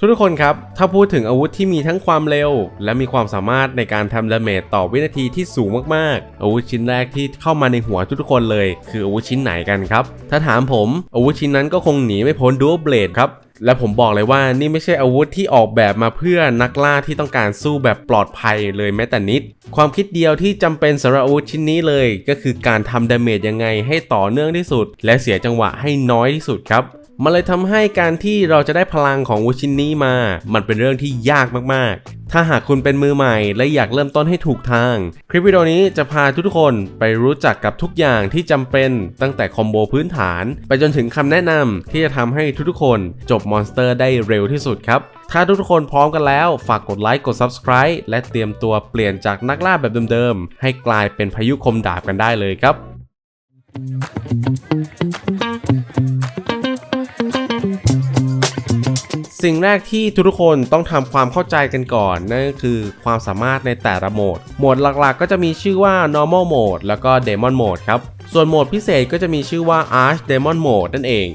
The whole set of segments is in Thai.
ทุกๆคนครับ ถ้าพูดถึงอาวุธที่มีทั้งความเร็ว และมีความสามารถในการทำดาเมจต่อวินาทีที่สูงมากๆ อาวุธชิ้นแรกที่เข้ามาในหัวทุกๆคนเลย คืออาวุธชิ้นไหนกันครับ ถ้าถามผมอาวุธชิ้นนั้นก็คงหนีไม่พ้นดูเบลดครับ และผมบอกเลยว่านี่ไม่ใช่อาวุธที่ออกแบบมาเพื่อนักล่าที่ต้องการสู้แบบปลอดภัยเลยแม้แต่นิด ความคิดเดียวที่จำเป็นสำหรับอาวุธชิ้นนี้เลย ก็คือการทำดาเมจยังไงให้ต่อเนื่องที่สุด และเสียจังหวะให้น้อยที่สุดครับมันเลยทำให้การที่เราจะได้พลังของวุธชิ้นนี้มา มันเป็นเรื่องที่ยากมากๆ ถ้าหากคุณเป็นมือใหม่และอยากเริ่มต้นให้ถูกทาง คลิปวิดีโอนี้จะพาทุกคนไปรู้จักกับทุกอย่างที่จำเป็นตั้งแต่คอมโบพื้นฐาน ไปจนถึงคำแนะนำที่จะทำให้ทุกๆคนจบมอนสเตอร์ได้เร็วที่สุดครับ ถ้าทุกคนพร้อมกันแล้ว ฝากกดไลค์กด Subscribe และเตรียมตัวเปลี่ยนจากนักล่าแบบเดิมๆ ให้กลายเป็นพายุคมดาบกันได้เลยครับ สิ่งแรกที่ทุกคนต้องทำความเข้าใจกันก่อน นั่นก็คือความสามารถในแต่ละโหมด โหมดหลักๆ ก็จะมีชื่อว่า normal mode แล้วก็ demon mode ครับ ส่วนโหมดพิเศษก็จะมีชื่อว่า arch demon mode นั่นเอง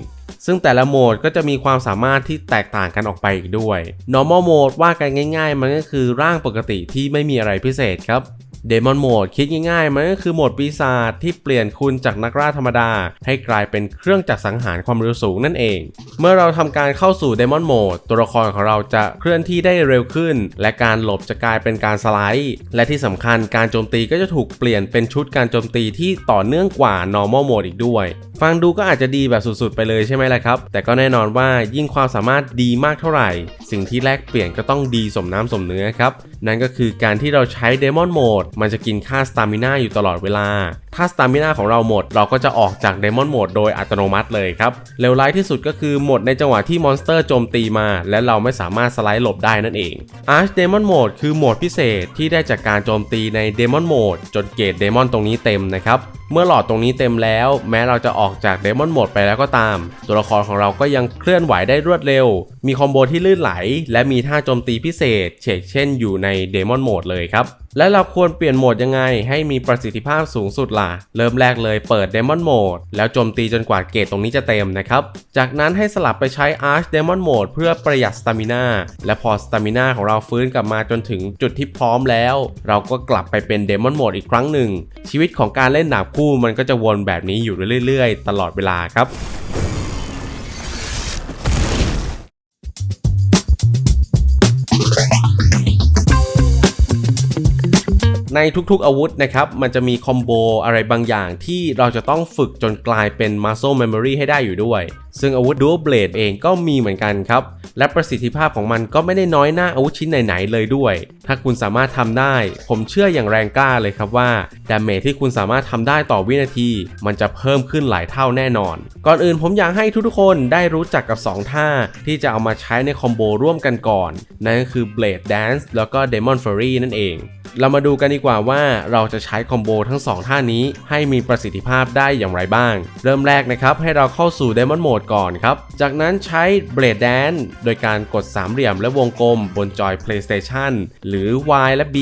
ซึ่งแต่ละโหมดก็จะมีความสามารถที่แตกต่างกันออกไปอีกด้วย normal mode ว่ากันง่าย ๆ มันก็คือร่างปกติที่ไม่มีอะไรพิเศษครับเดมอนโหมดคิดง่ายๆ มันก็คือโหมดปีศาจที่เปลี่ยนคุณจากนักล่าธรรมดา ให้กลายเป็นเครื่องจักรสังหารความเร็วสูงนั่นเอง เมื่อเราทำการเข้าสู่เดมอนโหมดตัวละครของเราจะเคลื่อนที่ได้เร็วขึ้น และการหลบจะกลายเป็นการสไลด์ และที่สำคัญการโจมตีก็จะถูกเปลี่ยนเป็นชุดการโจมตีที่ต่อเนื่องกว่า normal mode อีกด้วยฟังดูก็อาจจะดีแบบสุดๆไปเลยใช่ไหมล่ะครับ แต่ก็แน่นอนว่ายิ่งความสามารถดีมากเท่าไหร่ สิ่งที่แลกเปลี่ยนก็ต้องดีสมน้ำสมเนื้อครับ นั่นก็คือการที่เราใช้เดมอนโหมดมันจะกินค่าสตามิน่าอยู่ตลอดเวลา ถ้าสตามิน่าของเราหมด เราก็จะออกจากเดมอนโหมดโดยอัตโนมัติเลยครับเลวร้ายที่สุดก็คือหมดในจังหวะที่มอนสเตอร์โจมตีมา และเราไม่สามารถสไลด์หลบได้นั่นเอง Arch Demon Mode คือโหมดพิเศษที่ได้จากการโจมตีใน Demon Mode จนเกรด Demon ตรงนี้เต็มนะครับเมื่อหลอดตรงนี้เต็มแล้ว แม้เราจะออกออกจากเดมอนโหมดไปแล้วก็ตาม ตัวละครของเราก็ยังเคลื่อนไหวได้รวดเร็ว มีคอมโบที่ลื่นไหล และมีท่าโจมตีพิเศษเชกเช่นอยู่ในเดมอนโหมดเลยครับ และเราควรเปลี่ยนโหมดยังไงให้มีประสิทธิภาพสูงสุดล่ะ เริ่มแรกเลยเปิด Demon Mode แล้วโจมตีจนกว่าเกรดตรงนี้จะเต็มนะครับ จากนั้นให้สลับไปใช้ Arch Demon Mode เพื่อประหยัดสตามิน่าและพอสตามิน่าของเราฟื้นกลับมาจนถึงจุดที่พร้อมแล้ว เราก็กลับไปเป็น Demon Mode อีกครั้งหนึ่ง ชีวิตของการเล่นดาบคู่มันก็จะวนแบบนี้อยู่เรื่อยๆ ตลอดเวลาครับ ในทุกๆอาวุธนะครับ มันจะมีคอมโบอะไรบางอย่างที่เราจะต้องฝึกจนกลายเป็น muscle memory ให้ได้อยู่ด้วย ซึ่งอาวุธ dual blade เองก็มีเหมือนกันครับ และประสิทธิภาพของมันก็ไม่ได้น้อยหน้าอาวุธชิ้นไหนๆเลยด้วย ถ้าคุณสามารถทำได้ ผมเชื่ออย่างแรงกล้าเลยครับว่าดาเมจที่คุณสามารถทำได้ต่อวินาที มันจะเพิ่มขึ้นหลายเท่าแน่นอน ก่อนอื่นผมอยากให้ทุกๆคนได้รู้จักกับ 2 ท่า ที่จะเอามาใช้ในคอมโบร่วมกันก่อน นั่นก็คือ blade dance แล้วก็ demon fury นั่นเอง เรามาดูกันดีกว่าว่าเราจะใช้คอมโบทั้ง 2 ท่านี้ให้มีประสิทธิภาพได้อย่างไรบ้าง เริ่มแรกนะครับให้เราเข้าสู่ Demon Mode ก่อนครับ จากนั้นใช้ Blade Dance โดยการกดสามเหลี่ยมและวงกลมบนจอย PlayStation หรือ Y และ B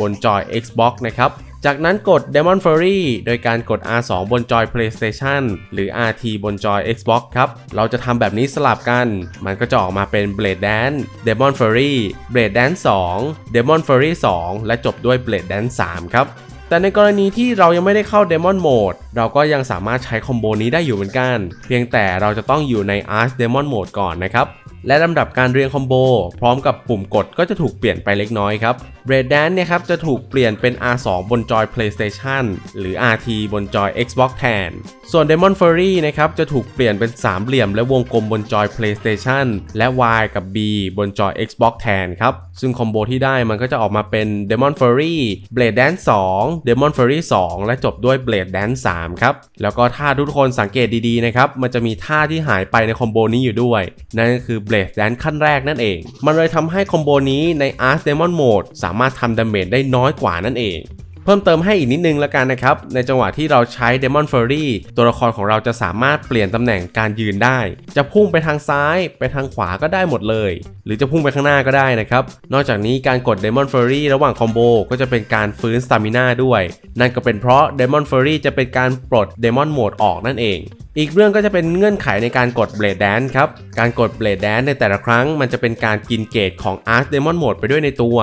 บนจอย Xbox นะครับจากนั้นกด Demon Fury โดยการกด R2 บนจอย PlayStation หรือ RT บนจอย Xbox ครับ เราจะทำแบบนี้สลับกัน มันก็จะออกมาเป็น Blade Dance Demon Fury Blade Dance 2 Demon Fury 2 และจบด้วย Blade Dance 3 ครับ แต่ในกรณีที่เรายังไม่ได้เข้า Demon Mode เราก็ยังสามารถใช้คอมโบนี้ได้อยู่เหมือนกัน เพียงแต่เราจะต้องอยู่ใน Arch Demon Mode ก่อนนะครับ และลำดับการเรียงคอมโบ พร้อมกับปุ่มกดก็จะถูกเปลี่ยนไปเล็กน้อยครับ b r a d Dance เนี่ยครับจะถูกเปลี่ยนเป็น R2 บนจอย PlayStation หรือ RT บนจอย Xbox แทน ส่วน Demon Fury นะครับจะถูกเปลี่ยนเป็นสามเหลี่ยมและวงกลมบนจอย PlayStation และ Y กับ B บนจอย Xbox แทนครับ ซึ่งคอมโบที่ได้มันก็จะออกมาเป็น Demon Fury Blade Dance 2 Demon Fury 2 และจบด้วย Blade Dance 3 ครับ แล้วก็ถ้าทุกคนสังเกตดีๆนะครับมันจะมีท่าที่หายไปในคอมโบนี้อยู่ด้วย นั่นก็คือ Blade Dance ขั้นแรกนั่นเอง มันเลยทำให้คอมโบนี้ใน Arch Demon Mode สามารถทำดาเมจได้น้อยกว่านั่นเอง เพิ่มเติมให้อีกนิดนึงละกันนะครับ ในจังหวะที่เราใช้ Demon Fury ตัวละครของเราจะสามารถเปลี่ยนตำแหน่งการยืนได้ จะพุ่งไปทางซ้ายไปทางขวาก็ได้หมดเลย หรือจะพุ่งไปข้างหน้าก็ได้นะครับ นอกจากนี้การกด Demon Fury ระหว่างคอมโบก็จะเป็นการฟื้นสตามิน่าด้วย นั่นก็เป็นเพราะ Demon Fury จะเป็นการปลด Demon Mode ออกนั่นเองอีกเรื่องก็จะเป็นเงื่อนไขในการกด Blade Dance ครับ การกด Blade Dance ในแต่ละครั้ง มันจะเป็นการกินเกรดของ Arch Demon Mode ไปด้วยในตัว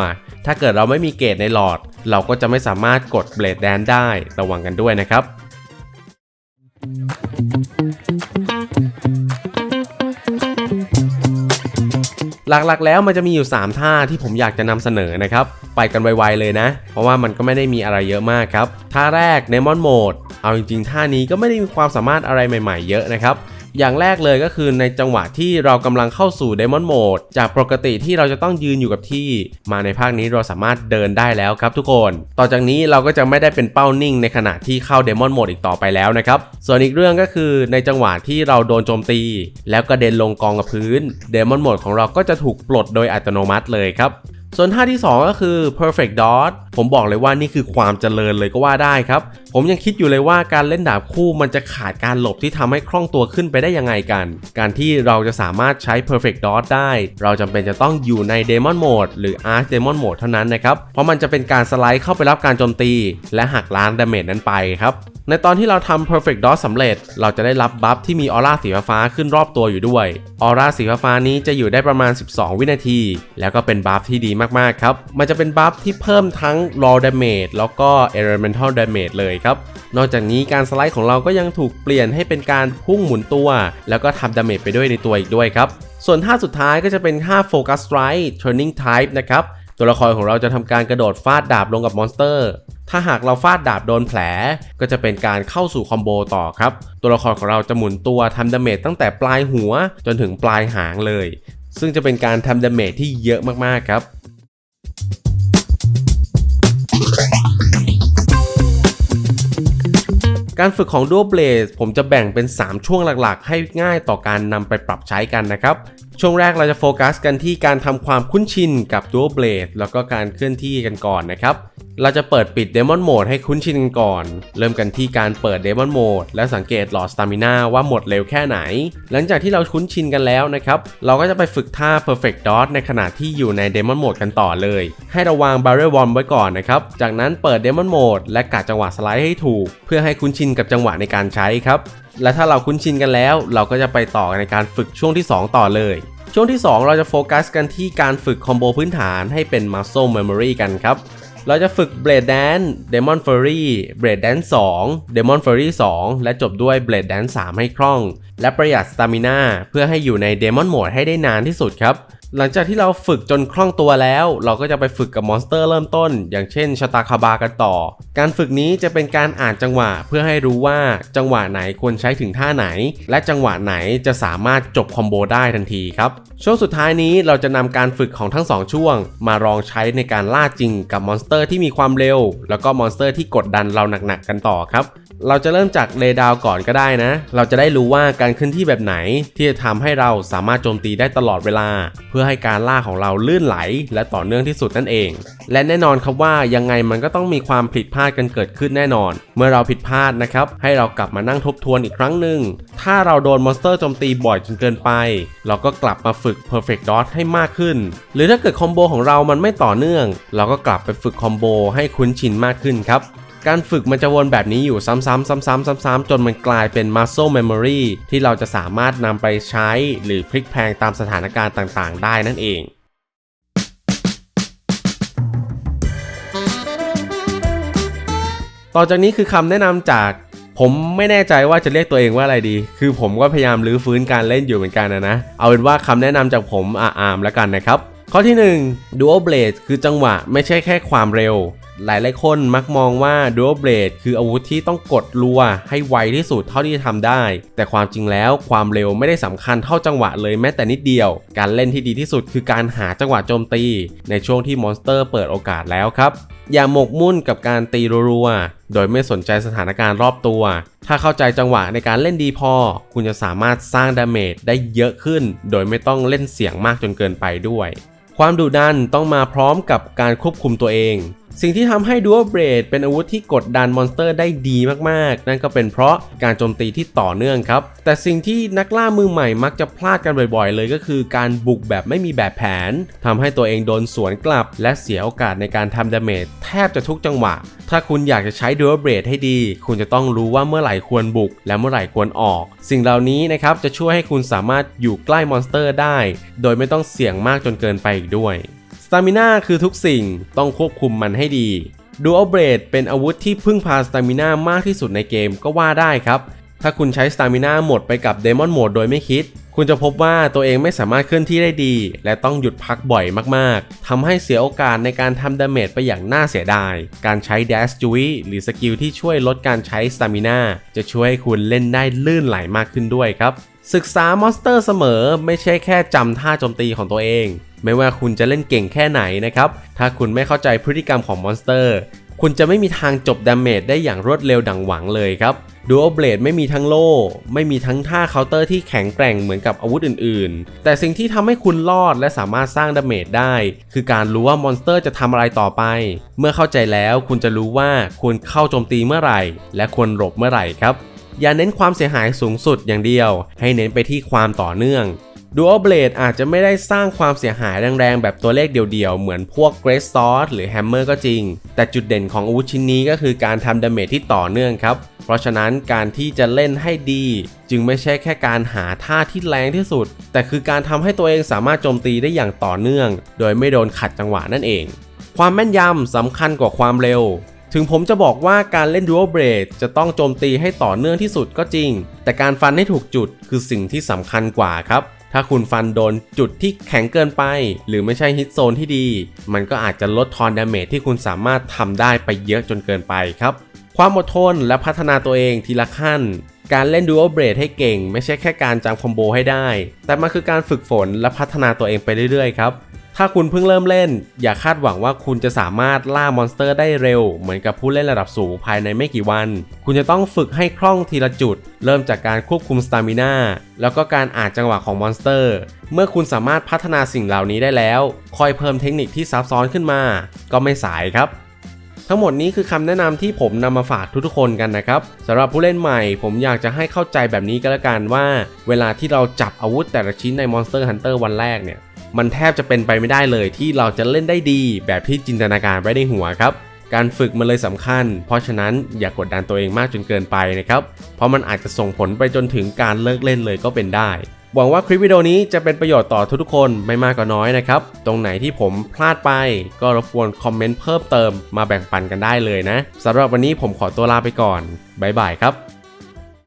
ถ้าเกิดเราไม่มีเกรดในหลอด เราก็จะไม่สามารถกด Blade Dance ได้ระวังกันด้วยนะครับ หลักๆแล้วมันจะมีอยู่ 3 ท่าที่ผมอยากจะนำเสนอนะครับ ไปกันไวๆเลยนะ เพราะว่ามันก็ไม่ได้มีอะไรเยอะมากครับ ท่าแรก Demon Mode เอาจริงๆ ท่านี้ก็ไม่ได้มีความสามารถอะไรใหม่ๆ เยอะนะครับ อย่างแรกเลยก็คือในจังหวะที่เรากำลังเข้าสู่ Demon Mode จากปกติที่เราจะต้องยืนอยู่กับที่ มาในภาคนี้เราสามารถเดินได้แล้วครับทุกคน ต่อจากนี้เราก็จะไม่ได้เป็นเป้านิ่งในขณะที่เข้า Demon Mode อีกต่อไปแล้วนะครับ ส่วนอีกเรื่องก็คือในจังหวะที่เราโดนโจมตี แล้วกระเด็นลงกองกับพื้น Demon Mode ของเราก็จะถูกปลดโดยอัตโนมัติเลยครับ ส่วนท่าที่ 2 ก็คือ perfect dot ผมบอกเลยว่านี่คือความเจริญเลยก็ว่าได้ครับ ผมยังคิดอยู่เลยว่าการเล่นดาบคู่มันจะขาดการหลบที่ทำให้คล่องตัวขึ้นไปได้ยังไงกัน การที่เราจะสามารถใช้ perfect dot ได้ เราจำเป็นจะต้องอยู่ใน demon mode หรือ arch demon mode เท่านั้นนะครับ เพราะมันจะเป็นการสไลด์เข้าไปรับการโจมตี และหักล้างดาเมจนั้นไปครับ ในตอนที่เราทำ perfect dot สำเร็จ เราจะได้รับบัฟที่มีออร่าสีฟ้าขึ้นรอบตัวอยู่ด้วย ออร่าสีฟ้านี้จะอยู่ได้ประมาณ 12 วินาที แล้วก็เป็นบัฟที่ดีมากๆครับ มันจะเป็นบัฟที่เพิ่มทั้ง raw damage แล้วก็ elemental damage เลยครับ นอกจากนี้การสไลด์ของเราก็ยังถูกเปลี่ยนให้เป็นการพุ่งหมุนตัว แล้วก็ทำดาเมจไปด้วยในตัวอีกด้วยครับ ส่วนท่าสุดท้ายก็จะเป็นท่า focus strike turning type นะครับ ตัวละครของเราจะทำการกระโดดฟาดดาบลงกับมอนสเตอร์ ถ้าหากเราฟาดดาบโดนแผล ก็จะเป็นการเข้าสู่คอมโบต่อครับ ตัวละครของเราจะหมุนตัวทำดาเมจตั้งแต่ปลายหัวจนถึงปลายหางเลย ซึ่งจะเป็นการทำดาเมจที่เยอะมากๆครับการฝึกของ Dual Blade ผมจะแบ่งเป็น 3 ช่วงหลักๆ ให้ง่ายต่อการนำไปปรับใช้กันนะครับ ช่วงแรกเราจะโฟกัสกันที่การทำความคุ้นชินกับ Dual Blade แล้วก็การเคลื่อนที่กันก่อนนะครับ เราจะเปิดปิด Demon Mode ให้คุ้นชินกันก่อน เริ่มกันที่การเปิด Demon Mode และสังเกตหลอด Stamina ว่าหมดเร็วแค่ไหน หลังจากที่เราคุ้นชินกันแล้วนะครับ เราก็จะไปฝึกท่า Perfect Dot ในขณะที่อยู่ใน Demon Mode กันต่อเลย ให้ระวาง Barrel Bomb ไว้ก่อนนะครับ จากนั้นเปิด Demon Mode และกะจังหวะสไลด์ให้ถูก เพื่อให้คุ้นชินกับจังหวะในการใช้ครับ และถ้าเราคุ้นชินกันแล้ว เราก็จะไปต่อในการฝึกช่วงที่ 2 ต่อเลยช่วงที่ 2 เราจะโฟกัสกันที่การฝึกคอมโบพื้นฐานให้เป็น Muscle Memory กันครับ เราจะฝึก Blade Dance Demon Fury Blade Dance 2 Demon Fury 2 และจบด้วย Blade Dance 3 ให้คล่อง และประหยัดสตามิน่าเพื่อให้อยู่ใน Demon Mode ให้ได้นานที่สุดครับ หลังจากที่เราฝึกจนคล่องตัวแล้ว เราก็จะไปฝึกกับมอนสเตอร์เริ่มต้น อย่างเช่นชะตาคาบากันต่อ การฝึกนี้จะเป็นการอ่านจังหวะเพื่อให้รู้ว่าจังหวะไหนควรใช้ถึงท่าไหน และจังหวะไหนจะสามารถจบคอมโบได้ทันทีครับช่วงสุดท้ายนี้เราจะนำการฝึกของทั้ง 2 ช่วง มาลองใช้ในการล่าจริงกับมอนสเตอร์ที่มีความเร็ว แล้วก็มอนสเตอร์ที่กดดันเราหนักๆกันต่อครับ เราจะเริ่มจากเลดาวก่อนก็ได้นะ เราจะได้รู้ว่าการขึ้นที่แบบไหนที่จะทำให้เราสามารถโจมตีได้ตลอดเวลา เพื่อให้การล่าของเราลื่นไหล และต่อเนื่องที่สุดนั่นเอง และแน่นอนครับว่ายังไงมันก็ต้องมีความผิดพลาดกันเกิดขึ้นแน่นอน เมื่อเราผิดพลาดนะครับ ให้เรากลับมานั่งทบทวนอีกครั้งหนึ่ง ถ้าเราโดนมอนสเตอร์โจมตีบ่อยจนเกินไป เราก็กลับมาฝึก Perfect Dot ให้มากขึ้น หรือถ้าเกิดคอมโบของเรามันไม่ต่อเนื่อง เราก็กลับไปฝึกคอมโบให้คุ้นชินมากขึ้นครับ การฝึกมันจะวนแบบนี้อยู่ซ้ำๆซ้ำๆซ้ำๆจนมันกลายเป็น muscle memory ที่เราจะสามารถนำไปใช้หรือพลิกแพลงตามสถานการณ์ต่างๆ ได้นั่นเองต่อจากนี้คือคำแนะนำจากผมไม่แน่ใจว่าจะเรียกตัวเองว่าอะไรดี คือผมก็พยายามรื้อฟื้นการเล่นอยู่เหมือนกันนะนะ เอาเป็นว่าคำแนะนำจากผมอาร์มแล้วกันนะครับ ข้อที่ 1 Dual Blade คือจังหวะไม่ใช่แค่ความเร็ว หลายๆคนมักมองว่า Dual Blade คืออาวุธที่ต้องกดรัว ให้ไวที่สุดเท่าที่จะทำได้ แต่ความจริงแล้วความเร็วไม่ได้สำคัญเท่าจังหวะเลยแม้แต่นิดเดียว การเล่นที่ดีที่สุดคือการหาจังหวะโจมตี ในช่วงที่มอนสเตอร์เปิดโอกาสแล้วครับ อย่าหมกมุ่นกับการตีรัวๆโดยไม่สนใจสถานการณ์รอบตัว ถ้าเข้าใจจังหวะในการเล่นดีพอ คุณจะสามารถสร้างดาเมจได้เยอะขึ้น โดยไม่ต้องเล่นเสียงมากจนเกินไปด้วยความดุดันต้องมาพร้อมกับการควบคุมตัวเอง สิ่งที่ทำให้ Dual Blade เป็นอาวุธที่กดดันมอนสเตอร์ได้ดีมากๆ นั่นก็เป็นเพราะการโจมตีที่ต่อเนื่องครับ แต่สิ่งที่นักล่ามือใหม่มักจะพลาดกันบ่อยๆ เลยก็คือการบุกแบบไม่มีแบบแผน ทำให้ตัวเองโดนสวนกลับ และเสียโอกาสในการทำดาเมจแทบจะทุกจังหวะ ถ้าคุณอยากจะใช้ Dual Blade ให้ดี คุณจะต้องรู้ว่าเมื่อไหร่ควรบุก และเมื่อไหร่ควรออก สิ่งเหล่านี้นะครับจะช่วยให้คุณสามารถอยู่ใกล้มอนสเตอร์ได้ โดยไม่ต้องเสี่ยงมากจนเกินไปอีกด้วย ตามิน่าคือทุกสิ่งต้องควบคุมมันให้ดี Dual Blade เป็นอาวุธที่พึ่งพาสตามิน่ามากที่สุดในเกมก็ว่าได้ครับ ถ้าคุณใช้สตามิน่าหมดไปกับ Demon Mode โดยไม่คิด คุณจะพบว่าตัวเองไม่สามารถเคลื่อนที่ได้ดี และต้องหยุดพักบ่อยมากๆทำให้เสียโอกาสในการทำดาเมจไปอย่างน่าเสียดาย การใช้ Dash j u i หรือสกิลที่ช่วยลดการใช้สตามิน่าจะช่วยให้คุณเล่นได้ลื่นไหลมากขึ้นด้วยครับ ศึกษามอนสเตอร์เสมอไม่ใช่แค่จำท่าโจมตีของตัวเอง ไม่ว่าคุณจะเล่นเก่งแค่ไหนนะครับ ถ้าคุณไม่เข้าใจพฤติกรรมของมอนสเตอร์ คุณจะไม่มีทางจบดาเมจได้อย่างรวดเร็วดังหวังเลยครับ Dual Blade ไม่มีทั้งโล่ ไม่มีทั้งท่าเคาน์เตอร์ที่แข็งแกร่งเหมือนกับอาวุธอื่นๆ แต่สิ่งที่ทำให้คุณรอดและสามารถสร้างดาเมจได้ คือการรู้ว่ามอนสเตอร์จะทำอะไรต่อไป เมื่อเข้าใจแล้วคุณจะรู้ว่าควรเข้าโจมตีเมื่อไหร่ และควรหลบเมื่อไหร่ครับ อย่าเน้นความเสียหายสูงสุดอย่างเดียว ให้เน้นไปที่ความต่อเนื่อง Dual Blade อาจจะไม่ได้สร้างความเสียหายแรงๆ แบบตัวเลขเดียวๆ เหมือนพวก Great Sword หรือ Hammer ก็จริง แต่จุดเด่นของอาวุธชิ้นนี้ก็คือการทำดาเมจที่ต่อเนื่องครับ เพราะฉะนั้นการที่จะเล่นให้ดี จึงไม่ใช่แค่การหาท่าที่แรงที่สุด แต่คือการทำให้ตัวเองสามารถโจมตีได้อย่างต่อเนื่อง โดยไม่โดนขัดจังหวะนั่นเอง ความแม่นยำสำคัญกว่าความเร็ว ถึงผมจะบอกว่าการเล่น Dual Blade จะต้องโจมตีให้ต่อเนื่องที่สุดก็จริง แต่การฟันให้ถูกจุดคือสิ่งที่สำคัญกว่าครับ ถ้าคุณฟันโดนจุดที่แข็งเกินไป หรือไม่ใช่ฮิตโซนที่ดี มันก็อาจจะลดทอนดาเมจที่คุณสามารถทำได้ไปเยอะจนเกินไปครับ ความอดทนและพัฒนาตัวเองทีละขั้นการเล่น Dual Blade ให้เก่ง ไม่ใช่แค่การจำคอมโบให้ได้ แต่มันคือการฝึกฝนและพัฒนาตัวเองไปเรื่อยๆครับ ถ้าคุณเพิ่งเริ่มเล่น อย่าคาดหวังว่าคุณจะสามารถล่ามอนสเตอร์ได้เร็ว เหมือนกับผู้เล่นระดับสูงภายในไม่กี่วัน คุณจะต้องฝึกให้คล่องทีละจุด เริ่มจากการควบคุมสตามิน่าแล้วก็การอ่านจังหวะของมอนสเตอร์ เมื่อคุณสามารถพัฒนาสิ่งเหล่านี้ได้แล้ว ค่อยเพิ่มเทคนิคที่ซับซ้อนขึ้นมา ก็ไม่สายครับทั้งหมดนี้คือคำแนะนำที่ผมนำมาฝากทุกๆคนกันนะครับสำหรับผู้เล่นใหม่ ผมอยากจะให้เข้าใจแบบนี้ก็แล้วกันว่า เวลาที่เราจับอาวุธแต่ละชิ้นใน Monster Hunter วันแรกเนี่ย มันแทบจะเป็นไปไม่ได้เลยที่เราจะเล่นได้ดีแบบที่จินตนาการไว้ในหัวครับ การฝึกมันเลยสำคัญ เพราะฉะนั้นอย่ากดดันตัวเองมากจนเกินไปนะครับ เพราะมันอาจจะส่งผลไปจนถึงการเลิกเล่นเลยก็เป็นได้ หวังว่าคลิปวิดีโอนี้จะเป็นประโยชน์ต่อทุกๆคนไม่มากก็น้อยนะครับ ตรงไหนที่ผมพลาดไป ก็รบกวนคอมเมนต์เพิ่มเติมมาแบ่งปันกันได้เลยนะสำหรับวันนี้ผมขอตัวลาไปก่อนบ๊ายบายครับ